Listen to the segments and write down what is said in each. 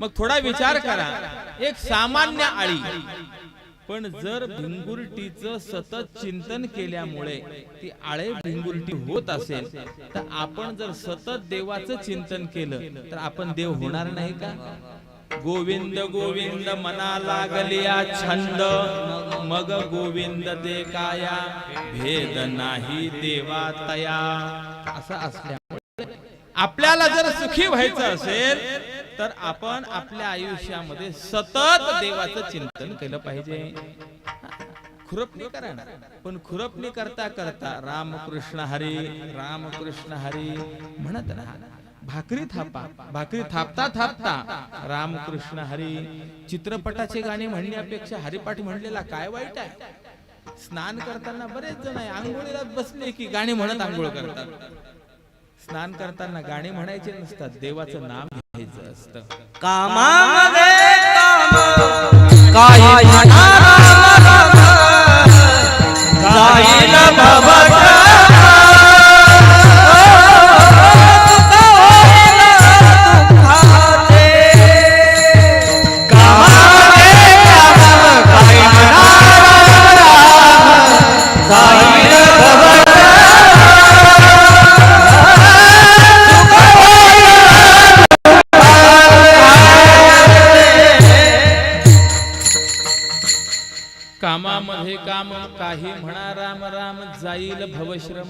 मग थोडा विचार करा. एक सामान्य आळी. पण जर भिंगुरटीचं सतत चिंतन केल्यामुळे ती आळे भिंगुरटी होत असेल तर आपण जर सतत देवाचं चिंतन केलं तर आपण देव होणार नाही का? गोविंद गोविंद मना लागलिया छंद मग गोविंद ते काया भेद नाही देवा तया. असं असल्यामुळे आपल्याला जर सुखी व्हायचं असेल तर आपण आपल्या आयुष्यामध्ये सतत देवाचं चिंतन केलं पाहिजे. खुरपणी करा ना. पण खुरपणी करता करता रामकृष्ण हरी रामकृष्ण हरी म्हणत राहा भाकरी थापा. भाकरी थापता थापता रामकृष्ण हरी चित्रपटाचे गाणे म्हणण्यापेक्षा हरिपाठ म्हणलेला काय वाईट आहे? स्नान करताना बरेच जण आहे आंघोळीला बसले की गाणी म्हणत आंघोळ करतात. स्नान करताना गाणी म्हणायचे नसतात देवाचं नाम घ्यायचं असतं. काम.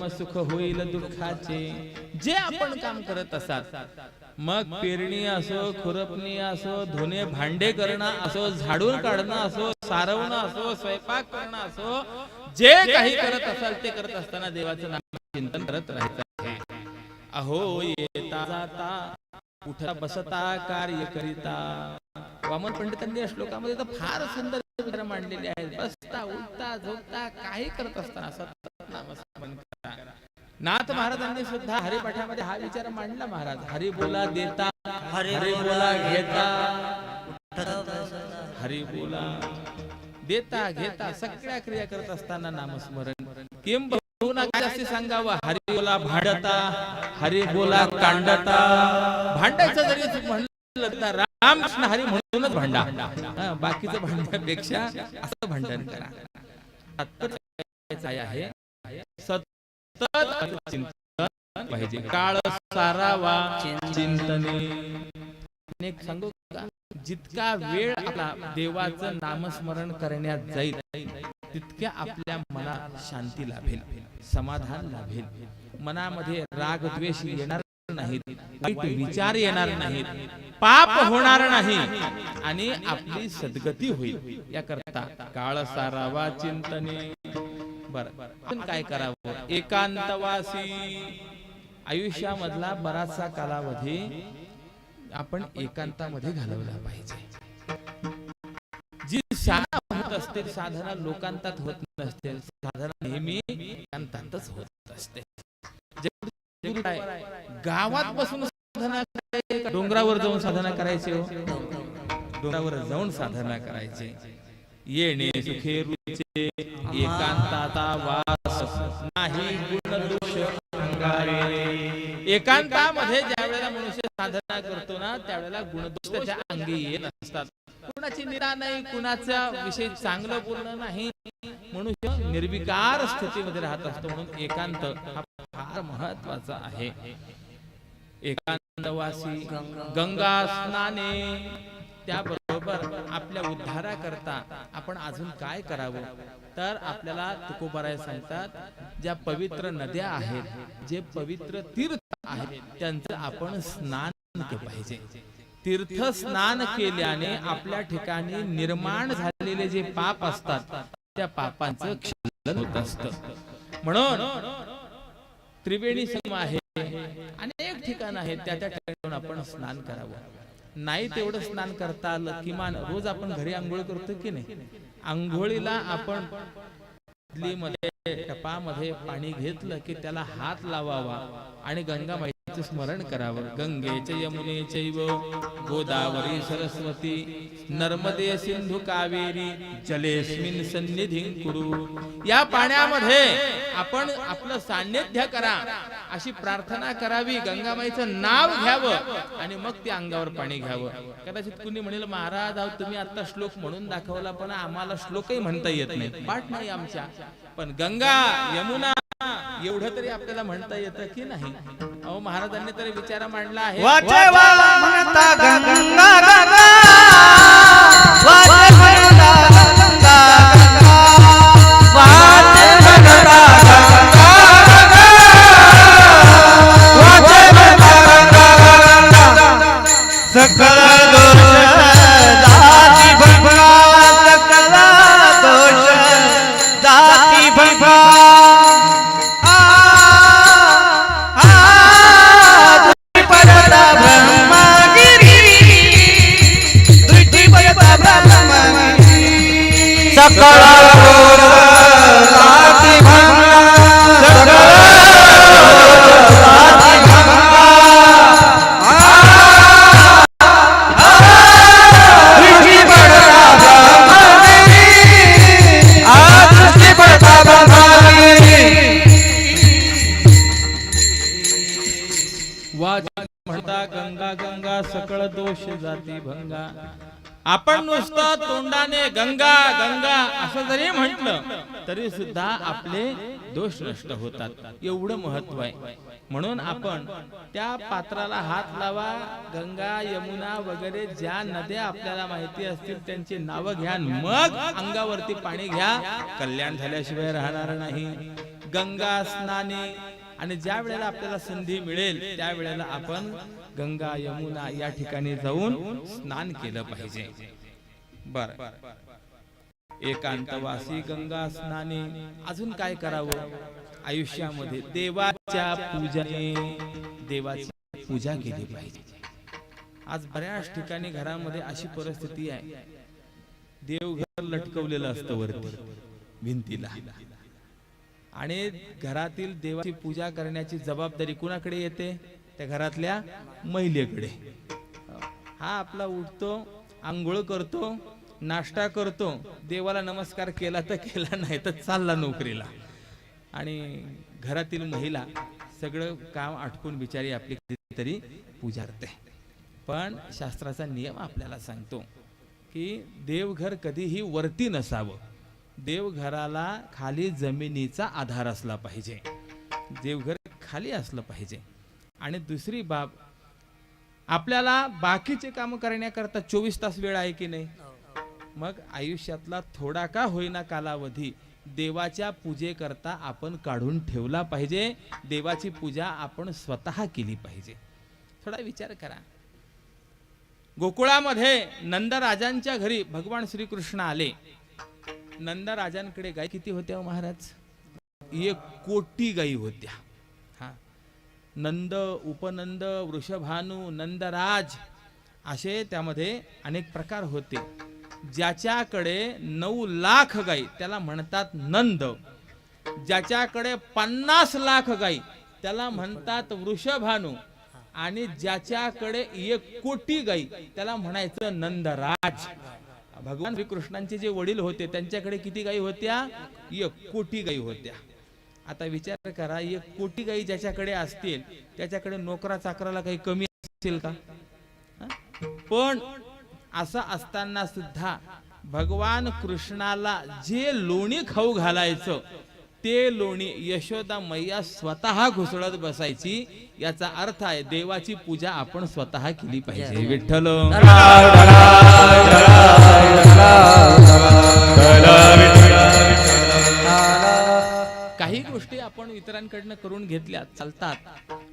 भवश्रम सुख होईल दुःखाचे जे आपण काम करत असाल. मग पेरणी असो खुरपणी असो धुणे भांडे करणं असो झाडून काढणं असो सारवणं असो स्वयंपाक करणं असो जे काही करत असाल ते करत असताना देवाचं नाम चिंतन करत राहायचं आहे. अहो येता जाता उठता बसता कार्य करिता. वामन पंडितांनी या श्लोकामध्ये तर फार सुंदर मांडलेले आहेत. बसता उठता झोपता काही करत असताना सतत नामस्मरण करा नाथ महाराजांनी सुद्धा हरिपाठामध्ये हा विचार मांडला महाराज. हरी बोला देता हरी बोला घेता. हरी बोला देता घेता सगळ्या क्रिया करत असताना नामस्मरण. काय असे सांगावं? हरी बोला भांडता हरी बोला कांडता. भांडायचं जरी म्हणलं तर रामकृष्ण हरी म्हणूनच भांडा. बाकीचं भांडण्यापेक्षा असं भांडण करा. आहे? सतत चिंतन. पाहिजे काळ सारावा चिंतने सांगू का? जितका वेळ आपला देवाचं नामस्मरण करण्यात जाईल तितक्या आपल्या मनात शांती लाभेल समाधान लाभेल. मनामध्ये राग द्वेष येणार नाहीत वाईट विचार येणार नाहीत पाप होणार नाही आणि आपली सद्गती होईल. याकरता काळ सारावा चिंतने. बर. काय करावं? एकांतवासी आयुष्यामधला बराचसा कालावधी आपण एकांतामध्ये घालवला पाहिजे. जी साधना होत असते साधना लोकांतात होत नसते साधना नेहमी एकांतातच होत असते. गावात बसून साधना डोंगरावर जाऊन साधना करायची हो? डोंगरावर जाऊन साधना करायची. येणे सुखे रुचे एकांताता वास नाही गुण दोष अंगारे. एकांतामध्ये ज्या वेळेला मनुष्य साधना करतो ना त्यावेळेला गुणदोष त्याच्या अंगी येत असतात. कुणाची निरा नाही कुणाचा विषय चांगलं बोलणं नाही. मनुष्य निर्विकार स्थितीमध्ये राहत असतो म्हणून एकांत हा फार महत्त्वाचा आहे. एकांतवासी गंगा स्नाने त्याबरोबर आपल्या उद्धाराकरता आपण अजून काय करावं? तर आपल्याला तुकोबाराय सांगतात ज्या पवित्र नद्या आहेत जे पवित्र तीर्थ आहेत त्यांचं आपण स्नान केलं पाहिजे. तीर्थ स्नान केल्याने आपल्या ठिकाणी निर्माण झालेले जे पाप असतात त्या पापांचं क्षलन होत असत. म्हणून त्रिवेणी संगम आहे अनेक ठिकाण आहेत त्या त्या ठिकाणी आपण स्नान करावं. नाही तेवढं स्नान करता आलं किमान रोज आपण घरी आंघोळ करतो की नाही? आंघोळीला आपण मध्ये टपामध्ये पाणी घेतलं की त्याला हात लावावा आणि गंगा स्मरण करावं. गंगेचे यमुने चैव गोदावरी सरस्वती नर्मदे सिंधू कावेरी जलेस्मिन सन्निधी कुरु. या पाण्यामध्ये आपण आपलं सान्निध्य करा. अशी प्रार्थना करावी. गंगामाईचं नाव घ्यावं आणि मग ते अंगावर पाणी घ्यावं. कदाचित कुणी म्हणेल महाराज अहो तुम्ही आता श्लोक म्हणून दाखवला पण आम्हाला श्लोकही म्हणता येत नाही पाठ नाही आमच्या. पण गंगा यमुना एवढं तरी आपल्याला म्हणता येतं की नाही? अहो महाराजांनी तरी विचार मांडला आहे. असं जरी म्हटलं तरी सुद्धा आपले दोष नष्ट होतात. एवढं महत्त्व आहे. म्हणून आपण त्या पात्राला हात लावा गंगा यमुना वगैरे ज्या नद्या आपल्याला माहिती असतील त्यांची नावं घ्या मग अंगावरती पाणी घ्या. कल्याण झाल्याशिवाय राहणार नाही. गंगा स्नाने आणि ज्या वेळेला आपल्याला संधी मिळेल त्यावेळेला आपण गंगा यमुना या ठिकाणी जाऊन स्नान केलं पाहिजे. बर. एकांतवासी गंगा स्नाने. अजून काय करावं? आयुष्यामध्ये देवाच्या पूजाने देवाची पूजा केली पाहिजे. आज बऱ्याच ठिकाणी घरामध्ये अशी परिस्थिती आहे. देवघर लटकवलेलं असतं वरती भिंतीला. आणि घरातील देवाची पूजा करण्याची जबाबदारी कुणाकडे येते? त्या घरातल्या महिलेकडे. हा आपला उठतो आंघोळ करतो नाश्ता करतो देवाला नमस्कार केला तर केला नाही तर चालला नोकरीला. आणि घरातील महिला सगळं काम आटकून बिचारी आपली तरी पुजारते. पण शास्त्राचा नियम आपल्याला सांगतो की देवघर कधीही वरती नसावं. देवघराला खाली जमिनीचा आधार असला पाहिजे. देवघर खाली असलं पाहिजे. आणि दुसरी बाब आपल्याला बाकीचे कामं करण्याकरता चोवीस तास वेळ आहे की नाही? मग आयुष्यातला थोडा का होईना कालावधी देवाच्या पूजेकरता आपण काढून ठेवला पाहिजे. देवाची पूजा आपण स्वतः केली पाहिजे. थोडा विचार करा. गोकुळामध्ये नंदराजांच्या घरी भगवान श्रीकृष्ण आले. नंदराजांकडे गाय किती होत्या हो महाराज? एक कोटी गायी होत्या. हा. नंद उपनंद वृषभानू नंदराज असे त्यामध्ये अनेक प्रकार होते. ज्याच्याकडे नऊ लाख गाई त्याला म्हणतात नंद. ज्याच्याकडे पन्नास लाख गाई त्याला म्हणतात वृषभानू. आणि ज्याच्याकडे एक कोटी गाई त्याला म्हणायचं नंदराज. भगवान श्रीकृष्णांचे जे वडील होते त्यांच्याकडे किती गाई होत्या? एक कोटी गाई होत्या. आता विचार करा एक कोटी गाई ज्याच्याकडे असतील त्याच्याकडे नोकरा चाकराला काही कमी असेल का? हा? पण असं असताना सुद्धा भगवान कृष्णाला जे लोणी खाऊ घालायचं ते लोणी यशोदा मैया स्वतः घुसळत बसायची याचा अर्थ आहे देवाची पूजा आपण स्वतः केली पाहिजे विठ्ठल काही गोष्टी आपण इतरांकडनं करून घेतल्या चालतात.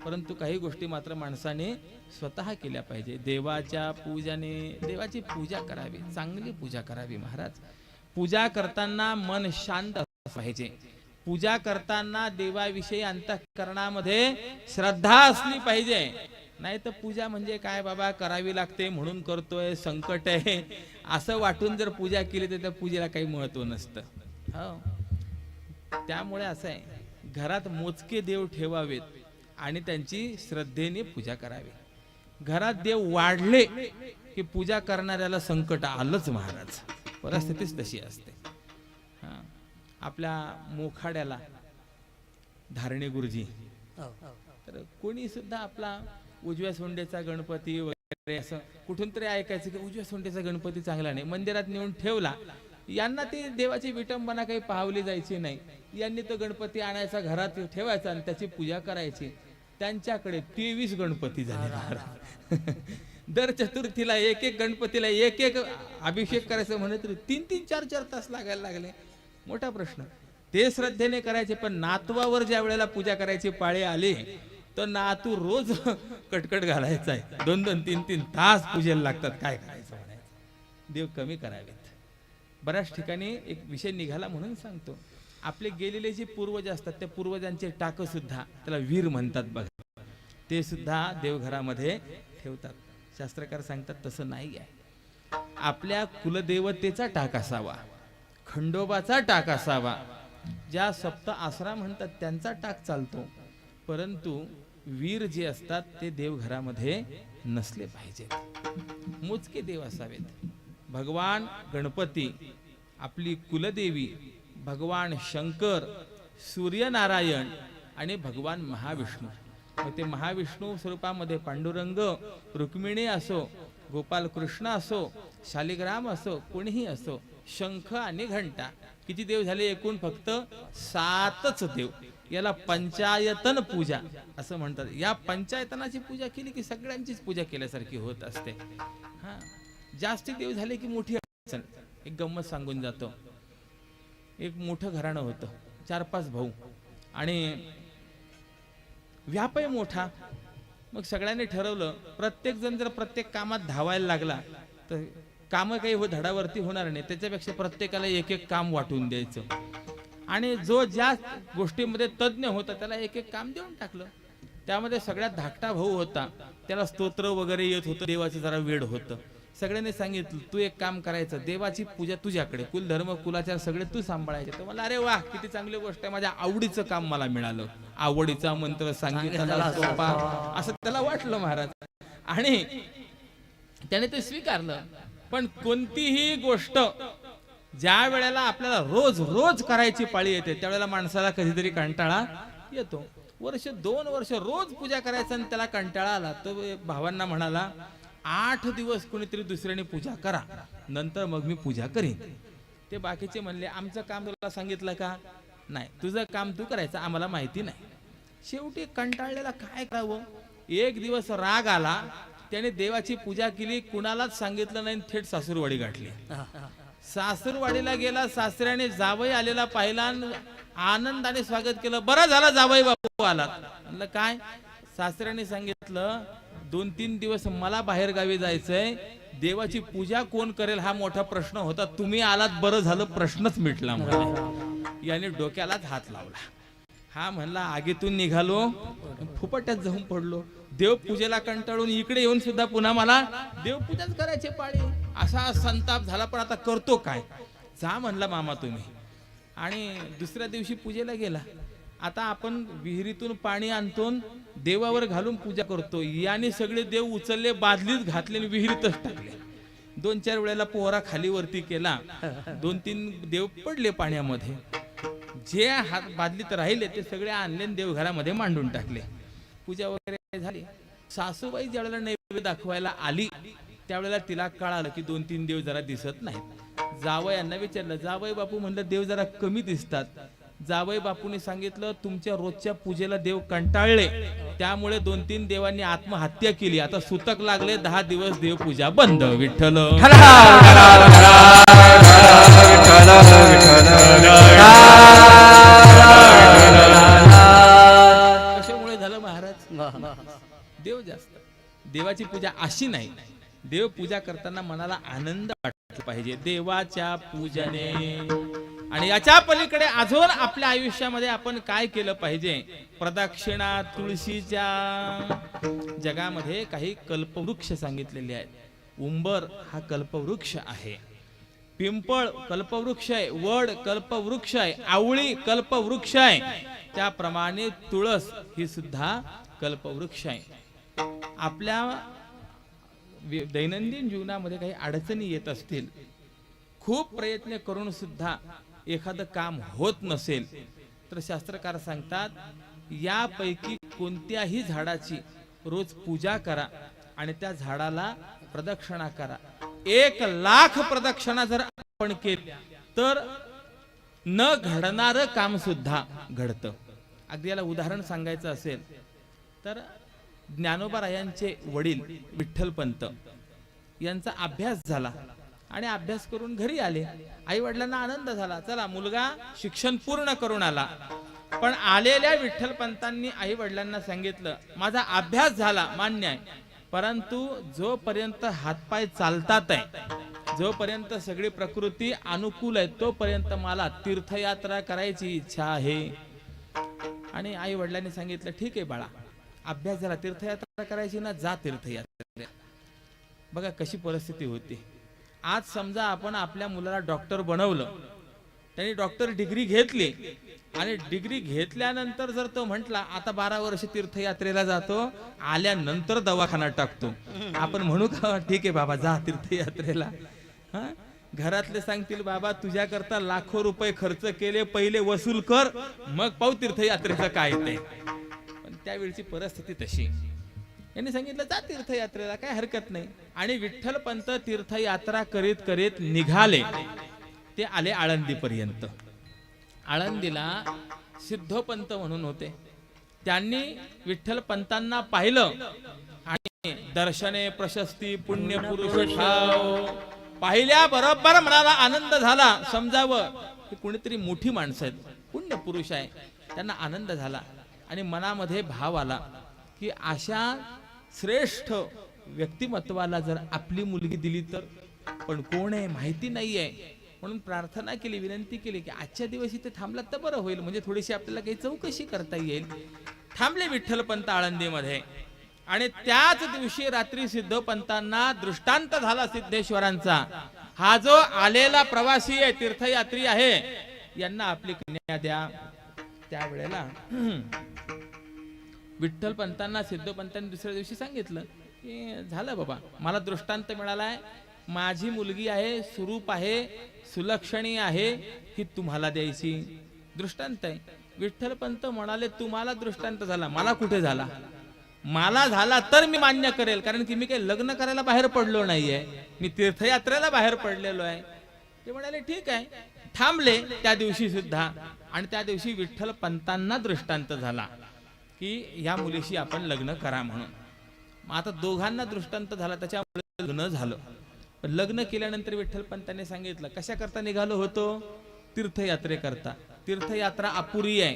परंतु काही गोष्टी मात्र माणसाने स्वतः केल्या पाहिजे. देवाच्या पूजाने देवाची पूजा करावी चांगली पूजा करावी महाराज. पूजा करताना मन शांत असलं पाहिजे. पूजा करताना देवाविषयी अंतःकरणामध्ये श्रद्धा असली पाहिजे. नाही तर पूजा म्हणजे काय बाबा करावी लागते म्हणून करतोय संकट आहे. असं वाटून जर पूजा केली तर त्या पूजेला काही महत्त्व नसतं. हो. त्यामुळे असं आहे घरात मोजके देव ठेवावेत आणि त्यांची श्रद्धेने पूजा करावी. घरात देव वाढले की पूजा करणाऱ्याला संकट आलंच महाराज. परिस्थितीच तशी असते. हा. आपल्या मोखाड्याला धारणे गुरुजी. तर कोणी सुद्धा आपला उजव्या सोंडेचा गणपती वगैरे असं कुठून तरी ऐकायचं की उजव्या सोंडेचा गणपती चांगला नाही. मंदिरात नेऊन ठेवला यांना ती देवाची विटंबना काही पाहवली जायची नाही. यांनी तो गणपती आणायचा घरात ठेवायचा आणि त्याची पूजा करायची. त्यांच्याकडे तेवीस गणपती झाले महाराज. दर चतुर्थीला एक एक गणपतीला एक एक अभिषेक करायचं म्हणत तरी तीन तीन चार चार तास लागायला लागले. मोठा प्रश्न. ते श्रद्धेने करायचे पण नातवावर ज्या वेळेला पूजा करायची पाळी आली तर नातू रोज कटकट घालायचा आहे. दोन दोन तीन तीन तास पूजेला लागतात. काय करायचं म्हणायचं? देव कमी करावेत. बऱ्याच ठिकाणी एक विषय निघाला म्हणून सांगतो. आपले गेलेले जे पूर्वज असतात त्या पूर्वजांचे टाकं सुद्धा त्याला वीर म्हणतात बघा. ते सुद्धा देवघरामध्ये ठेवतात. शास्त्रकार सांगतात तसं नाही आहे. आपल्या कुलदेवतेचा टाक असावा खंडोबाचा टाक असावा. ज्या सप्त आसरा म्हणतात त्यांचा टाक चालतो. परंतु वीर जे असतात ते देवघरामध्ये नसले पाहिजेत. मोजके देव असावेत. भगवान गणपती आपली कुलदेवी भगवान शंकर सूर्यनारायण आणि भगवान महाविष्णू. मग ते महाविष्णू स्वरूपामध्ये पांडुरंग रुक्मिणी असो गोपाल कृष्ण असो शालिग्राम असो कोणीही असो शंख आणि घंटा. किती देव झाले एकूण? फक्त सातच देव. याला पंचायतन पूजा असं म्हणतात. या पंचायतनाची पूजा केली की सगळ्यांचीच पूजा केल्यासारखी होत असते. हा. जास्ती देव झाले की मोठी अडचण. एक गंमत सांगून जातो. एक मोठं घराणं होतं. चार पाच भाऊ. आणि व्यापही मोठा. मग सगळ्यांनी ठरवलं प्रत्येक जण जर प्रत्येक कामात धावायला लागला तर कामं काही हो धडावरती होणार नाही. त्याच्यापेक्षा प्रत्येकाला एक एक काम वाटून द्यायचं. आणि जो ज्या गोष्टीमध्ये तज्ज्ञ होता त्याला एक एक काम देऊन टाकलं. त्यामध्ये सगळ्यात धाकटा भाऊ होता. त्याला स्तोत्र वगैरे येत होतं. देवाचं जरा वेळ होतं. सगळ्यांनी सांगितलं तू एक काम करायचं देवाची पूजा तुझ्याकडे कुल धर्म कुलाचार सगळे तू सांभाळायचे. तर मला अरे वा किती चांगली गोष्ट आहे माझ्या आवडीचं काम मला मिळालं. आवडीचा मंत्र सांगितला सोपा. असं त्याला वाटलं महाराज. आणि त्याने ते स्वीकारलं. पण कोणतीही गोष्ट ज्या वेळेला आपल्याला रोज रोज करायची पाळी येते त्यावेळेला माणसाला कधीतरी कंटाळा येतो. वर्ष दोन वर्ष रोज पूजा करायचा आणि त्याला कंटाळा आला. तो भावांना म्हणाला आठ दिवस कोणीतरी दुसऱ्याने पूजा करा नंतर मग मी पूजा करीन. ते बाकीचे म्हणले आमचं काम तुला सांगितलं का? नाही तुझं काम तू करायचं आम्हाला माहिती नाही. शेवटी कंटाळलेला काय करावं? एक दिवस राग आला त्याने देवाची पूजा केली कुणालाच सांगितलं नाही आणि थेट सासूरवाडी गाठली. सासूरवाडीला गेला सासऱ्याने जावई आलेला पाहिला आनंदाने स्वागत केलं. बरं झालं जावई बापू आला म्हणलं काय? सासऱ्याने सांगितलं दोन तीन दिवस मला बाहेर गावी जायचंय. देवाची पूजा कोण करेल हा मोठा प्रश्न होता. तुम्ही आलात बरं झालं प्रश्नच मिटला म्हणे. याने डोक्यालाच हात लावला. हा म्हणला आगीतून निघालो. फुपट्यात जाऊन पडलो. देवपूजेला कंटाळून इकडे येऊन सुद्धा पुन्हा मला देवपूजाच करायचे पाळी. असा संताप झाला पण आता करतो काय? जा म्हणला मामा तुम्ही. आणि दुसऱ्या दिवशी पूजेला गेला. आता आपण विहिरीतून पाणी आणतो देवावर घालून पूजा करतो. याने सगळे देव उचलले बादलीत घातले आणि विहिरीतच टाकले. दोन चार वेळेला पोहरा खाली वरती केला. दोन तीन देव पडले पाण्यामध्ये. जे हात बादलीत राहिले ते सगळे आणले देवघरामध्ये मांडून टाकले. पूजा वगैरे झाली. सासूबाई ज्यावेळेला नैवेद्य दाखवायला आली त्यावेळेला तिला कळालं की दोन तीन देव जरा दिसत नाहीत. जावई यांना विचारलं जावई बापू म्हणलं देव जरा कमी दिसतात. जावई बापूने सांगितलं तुमच्या रोजच्या पूजेला देव कंटाळले. त्यामुळे दोन तीन देवांनी आत्महत्या केली. आता सुतक लागले दहा दिवस देवपूजा बंद. विठ्ठल कशामुळे झालं महाराज? देव जास्त. देवाची पूजा अशी नाही. देव पूजा करताना मनाला आनंद वाटला पाहिजे. देवाच्या पूजने. आणि याच्या पलीकडे अजून आपल्या आयुष्यामध्ये आपण काय केलं पाहिजे? प्रदक्षिणा तुळशीच्या जगामध्ये काही कल्पवृक्ष सांगितलेले आहेत. उंबर हा कल्पवृक्ष आहे. पिंपळ कल्पवृक्ष आहे. वड कल्पवृक्ष आहे. आवळी कल्पवृक्ष आहे. त्याप्रमाणे तुळस ही सुद्धा कल्पवृक्ष आहे. आपल्या दैनंदिन जीवनामध्ये काही अडचणी येत असतील खूप प्रयत्न करून सुद्धा एखादं काम होत नसेल तर शास्त्रकार सांगतात यापैकी कोणत्याही झाडाची रोज पूजा करा आणि त्या झाडाला प्रदक्षिणा करा. एक लाख प्रदक्षिणा जर आपण केली तर न घडणारं काम सुद्धा घडतं. अगदी याला उदाहरण सांगायचं असेल तर ज्ञानोबा रायांचे वडील विठ्ठलपंत यांचा अभ्यास झाला. आणि अभ्यास करून घरी आले. आई वडिलांना आनंद झाला. चला मुलगा शिक्षण पूर्ण करून आला. पण आलेल्या विठ्ठलपंतांनी आई वडिलांना सांगितलं माझा अभ्यास झाला मान्य आहे. परंतु जोपर्यंत हातपाय चालतात आहे जोपर्यंत सगळी प्रकृती अनुकूल आहे तोपर्यंत मला तीर्थयात्रा करायची इच्छा आहे. आणि आई वडिलांनी सांगितलं ठीक आहे बाळा अभ्यास झाला तीर्थयात्रा करायची ना जा तीर्थयात्रा बघा कशी परिस्थिती होती. आज समजा आपण आपल्या मुलाला डॉक्टर बनवलं त्यांनी डॉक्टर डिग्री घेतली आणि डिग्री घेतल्यानंतर जर तो म्हटला आता बारा वर्ष तीर्थयात्रेला जातो आल्यानंतर दवाखाना टाकतो. आपण म्हणू का ठीक आहे बाबा जा तीर्थयात्रेला. हा? घरातले सांगतील बाबा तुझ्याकरता लाखो रुपये खर्च केले पहिले वसूल कर मग पाहू तीर्थयात्रेचं काय ते. पण त्यावेळची परिस्थिती तशी. यांनी सांगितलं जा तीर्थयात्रेला काय हरकत नाही. आणि विठ्ठल पंत तीर्थयात्रा करीत करीत निघाले. ते आले आळंदीपर्यंत. आळंदीला सिद्धोपंत म्हणून होते. त्यांनी विठ्ठल पंतांना पाहिलं आणि दर्शने प्रशस्ती पुण्य पुरुष ठाव पाहिल्या. बरोबर मनाला आनंद झाला. समजावं की कुणीतरी मोठी माणसं आहेत. पुण्य पुरुष आहे. त्यांना आनंद झाला. आणि मनामध्ये भाव आला की अशा श्रेष्ठ व्यक्तिमत्वाला जर आपली मुलगी दिली तर? पण कोण आहे? माहिती नाही आहे. म्हणून प्रार्थना केली विनंती केली की आजच्या दिवस इथे थांबलात तर बरं होईल. म्हणजे थोडीशी आपल्याला काही चौकशी करता येईल. थांबले विठ्ठलपंत आळंदीमध्ये. आणि त्याच दिवशी रात्री सिद्धपंतांना दृष्टांत झाला सिद्धेश्वरांचा. हा जो आलेला प्रवासी आहे तीर्थयात्री आहे यांना आपली कन्या द्या. त्यावेळेला विठ्ठल पंतांना सिद्धपंतांनी दुसऱ्या दिवशी सांगितलं की झालं बाबा मला दृष्टांत मिळाला आहे माझी मुलगी आहे स्वरूप आहे सुलक्षणी आहे ही तुम्हाला द्यायची. दृष्टांत आहे. विठ्ठलपंत म्हणाले तुम्हाला दृष्टांत झाला मला कुठे झाला? मला झाला तर मी मान्य करेल कारण की मी काही लग्न करायला बाहेर पडलो नाहीये. मी तीर्थयात्रेला बाहेर पडलेलो आहे. ते म्हणाले ठीक आहे. थांबले त्या दिवशी सुद्धा. आणि त्या दिवशी विठ्ठल पंतांना दृष्टांत झाला. की ह्या मुलीशी आपण लग्न करा म्हणून. मग आता दोघांना दृष्टांत झाला त्याच्यामुळे लग्न झालं. पण लग्न केल्यानंतर विठ्ठल पंतांनी सांगितलं कशा करता निघालो होतो तीर्थयात्रेकरता. तीर्थयात्रा अपुरी आहे.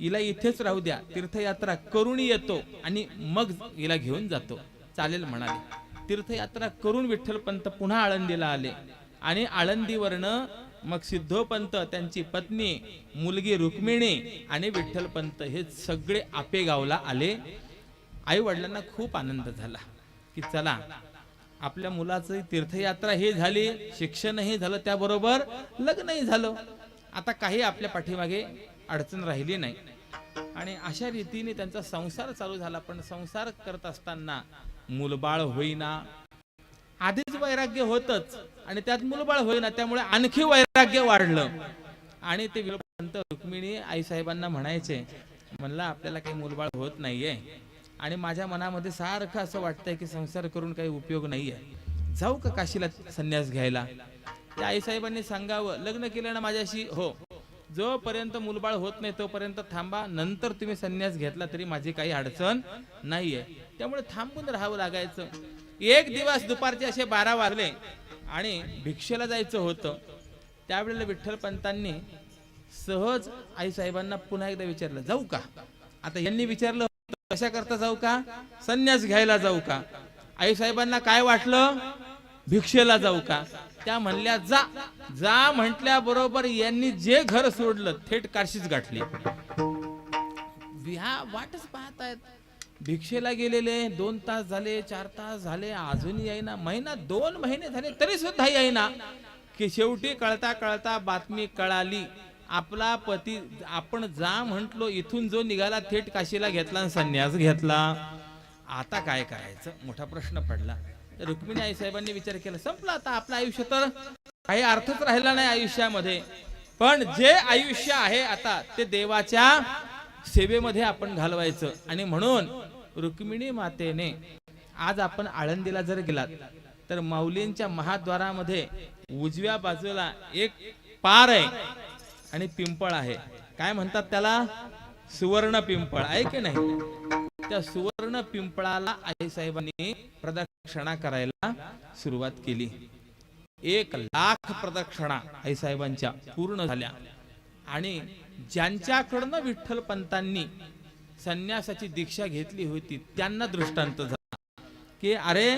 हिला इथेच राहू द्या. तीर्थयात्रा करून येतो आणि मग हिला घेऊन जातो. चालेल म्हणाले. तीर्थयात्रा करून विठ्ठल पंत पुन्हा आळंदीला आले आणि आळंदीवरनं मग सिद्धोपंत त्यांची पत्नी मुलगी रुक्मिणी आणि विठ्ठलपंत हे सगळे आपेगावला आले. आई वडिलांना खूप आनंद झाला की चला आपल्या मुलाचं तीर्थयात्रा ही झाली शिक्षणही झालं त्याबरोबर लग्नही झालं. आता काही आपल्या पाठीमागे अडचण राहिली नाही. आणि अशा रीतीने त्यांचा संसार चालू झाला पण संसार करत असताना मुलबाळ होईना. आधीच वैराग्य होतच. आणि त्यात मुलबाळ होईना त्यामुळे आणखी वैराग्य वाढलं. आणि ते विलोपंत रुक्मिणी आईसाहेबांना म्हणायचे म्हणला आपल्याला काही मुलबाळ होत नाहीये. आणि माझ्या मनामध्ये सारखं असं वाटतंय की संसार करून काही उपयोग नाहीये. जाऊ का काशीला संन्यास घ्यायला? त्या आईसाहेबांनी सांगावं लग्न केलं ना माझ्याशी हो. जोपर्यंत मुलबाळ होत नाही तोपर्यंत थांबा नंतर तुम्ही संन्यास घेतला तरी माझी काही अडचण नाहीये. त्यामुळे थांबून राहावं लागायचं. एक दिवस दुपारचे असे बारा वाजले. आणि भिक्षेला जायचं होतं त्यावेळेला विठ्ठल पंतांनी सहज आई साहेबांना पुन्हा एकदा विचारलं जाऊ का? आता यांनी विचारलं कशा करता जाऊ का? संन्यास घ्यायला जाऊ का? आईसाहेबांना काय वाटलं? भिक्षेला जाऊ का? त्या म्हणल्या जा. जा म्हटल्या बरोबर यांनी जे घर सोडलं थेट काशीच गाठली. ह्या वाटच पाहतायत. भिक्षेला गेलेले दोन तास झाले चार तास झाले अजून येईना. महिना दोन महिने झाले तरी सुद्धा येईना. की शेवटी कळता कळता बातमी कळाली. आपला पती आपण जा म्हंटलो इथून जो निघाला थेट काशीला घेतला आणि संन्यास घेतला. आता काय करायचं? मोठा प्रश्न पडला. रुक्मिणी आई साहेबांनी विचार केला संपला आता आपलं आयुष्य तर? काही अर्थच राहिला नाही आयुष्यामध्ये. पण जे आयुष्य आहे आता ते देवाच्या सेवेमध्ये आपण घालवायचं. आणि म्हणून रुक्मिणी मातेने आज आपण आळंदीला जर गेलात तर माऊलींच्या महाद्वारामध्ये उजव्या बाजूला एक पार आहे आणि पिंपळ आहे. काय म्हणतात त्याला? सुवर्ण पिंपळ. आहे की नाही? त्या सुवर्ण पिंपळाला आई साहेबांनी प्रदक्षिणा करायला सुरुवात केली. एक लाख प्रदक्षिणा आई साहेबांच्या पूर्ण झाल्या. आणि ज्यांच्याकडनं विठ्ठल पंतांनी संन्यासाची दीक्षा घेतली होती त्यांना दृष्टांत झाला. की अरे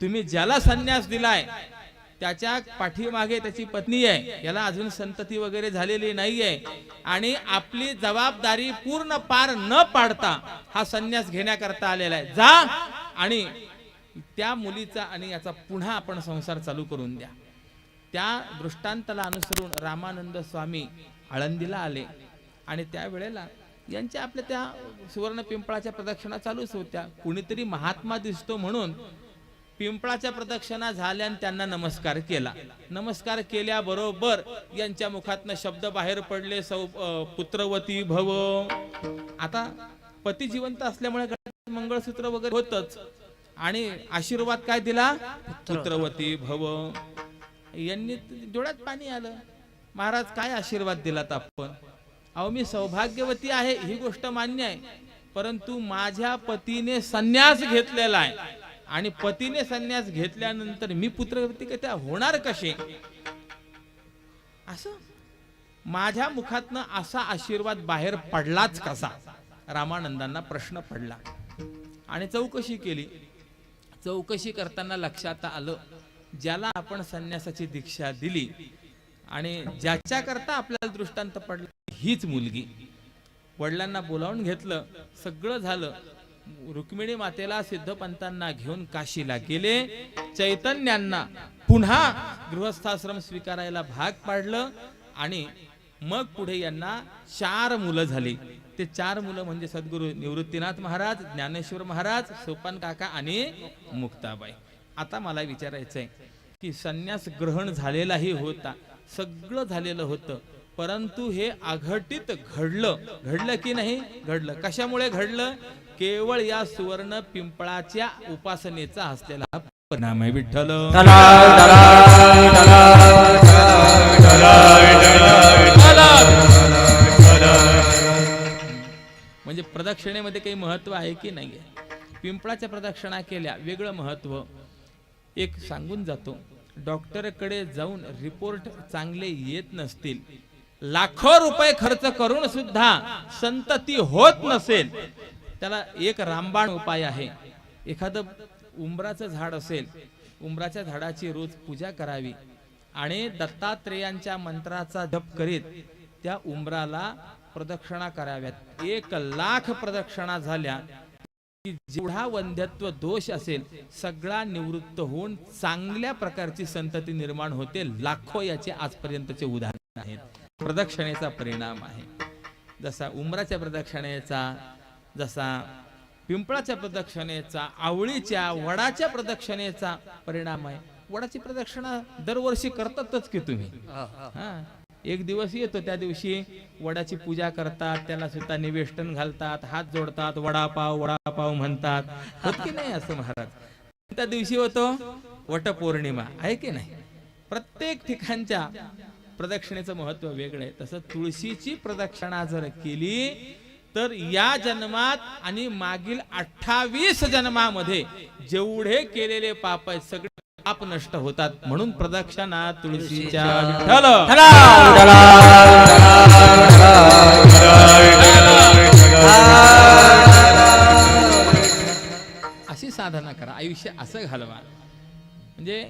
तुम्ही ज्याला संन्यास दिलाय त्याच्या पाठीमागे त्याची पत्नी आहे याला अजून संतती वगैरे झालेली नाहीये आणि आपली जबाबदारी पूर्ण पार न पाडता हा संन्यास घेण्याकरता आलेला आहे. जा आणि त्या मुलीचा आणि याचा पुन्हा आपण संसार चालू करून द्या. त्या दृष्टांताला अनुसरून रामानंद स्वामी आळंदीला आले आणि त्यावेळेला यांच्या आपल्या त्या सुवर्ण पिंपळाच्या प्रदक्षिणा चालूच होत्या. कुणीतरी महात्मा दिसतो म्हणून पिंपळाच्या प्रदक्षिणा झाल्या आणि त्यांना नमस्कार केला. नमस्कार केल्याबरोबर यांच्या मुखातनं शब्द बाहेर पडले सौ पुत्रवती भव. आता पती जिवंत असल्यामुळे मंगळसूत्र वगैरे होतच. आणि आशीर्वाद काय दिला? पुत्रवती भव. यांनी डोळ्यात पाणी आलं. महाराज काय आशीर्वाद दिलात आपण? अहो मी सौभाग्यवती आहे ही गोष्ट मान्य आहे. परंतु माझ्या पतीने संन्यास घेतलेला आहे. आणि पतीने संन्यास घेतल्यानंतर मी पुत्रवती कथा होणार कसे असं? माझ्या मुखातनं असा आशीर्वाद बाहेर पडलाच कसा? रामानंदांना प्रश्न पडला. आणि चौकशी केली. चौकशी करताना लक्षात आलं ज्याला आपण संन्यासाची दीक्षा दिली आणि ज्याच्याकरता आपल्याला दृष्टांत पडला हीच मुलगी. वडिलांना बोलावून घेतलं सगळं झालं. रुक्मिणी मातेला सिद्धपंतांना घेऊन काशीला गेले. चैतन्यांना पुन्हा गृहस्थाश्रम स्वीकारायला भाग पाडलं आणि मग पुढे यांना चार मुलं झाली. ते चार मुलं म्हणजे सद्गुरू निवृत्तीनाथ महाराज ज्ञानेश्वर महाराज सोपान काका आणि मुक्ताबाई. आता मला विचारायचंय की संन्यास ग्रहण झालेलाही होता. सगळं झालेलं होतं. परंतु हे अघटित घडलं. घडलं की नाही? घडलं. कशामुळे घडलं? केवळ या सुवर्ण पिंपळाच्या उपासनेचा असलेला हा परिणाम आहे. विठ्ठल. म्हणजे प्रदक्षिणेमध्ये काही महत्त्व आहे की नाहीये? पिंपळाच्या प्रदक्षिणा केल्या वेगळं महत्त्व एक सांगून जातो. डॉक्टरकडे जाऊन रिपोर्ट चांगले येत नसतील. लाखो रुपये खर्च करून सुद्धा संतती होत नसेल. त्याला एक रामबाण उपाय आहे. एखादं उंबराचं झाड असेल उंबराच्या झाडाची रोज पूजा करावी आणि दत्तात्रेयांच्या मंत्राचा जप करीत त्या उंबराला प्रदक्षिणा कराव्यात. एक लाख प्रदक्षिणा झाल्या जेवढा वंध्यत्व दोष असेल सगळा निवृत्त होऊन चांगल्या प्रकारची संतती निर्माण होते लाखो याचे आजपर्यंतचे उदाहरण आहेत. प्रदक्षिणेचा परिणाम आहे. जसा उमराच्या प्रदक्षिणेचा जसा पिंपळाच्या प्रदक्षिणेचा आवळीच्या वडाच्या प्रदक्षिणेचा परिणाम आहे. वडाची प्रदक्षिणा दरवर्षी करतातच की तुम्ही. हा. एक दिवस येतो त्या दिवशी. वडाची पूजा करतात त्याला सुद्धा निवेष्टन घालतात हात जोडतात वडापाव वडापाव म्हणतात. होत की नाही असं महाराज? त्या दिवशी होतो वटपौर्णिमा आहे की नाही? प्रत्येक ठिकाणच्या प्रदक्षिणेचं महत्त्व वेगळं आहे. तसं तुळशीची प्रदक्षिणा जर केली तर या जन्मात आणि मागील अठ्ठावीस जन्मामध्ये जेवढे केलेले पाप आहेत सगळे पाप नष्ट होतात म्हणून प्रदक्षिणा तुळशीच्या अशी साधना करा. आयुष्य असं घालवा. म्हणजे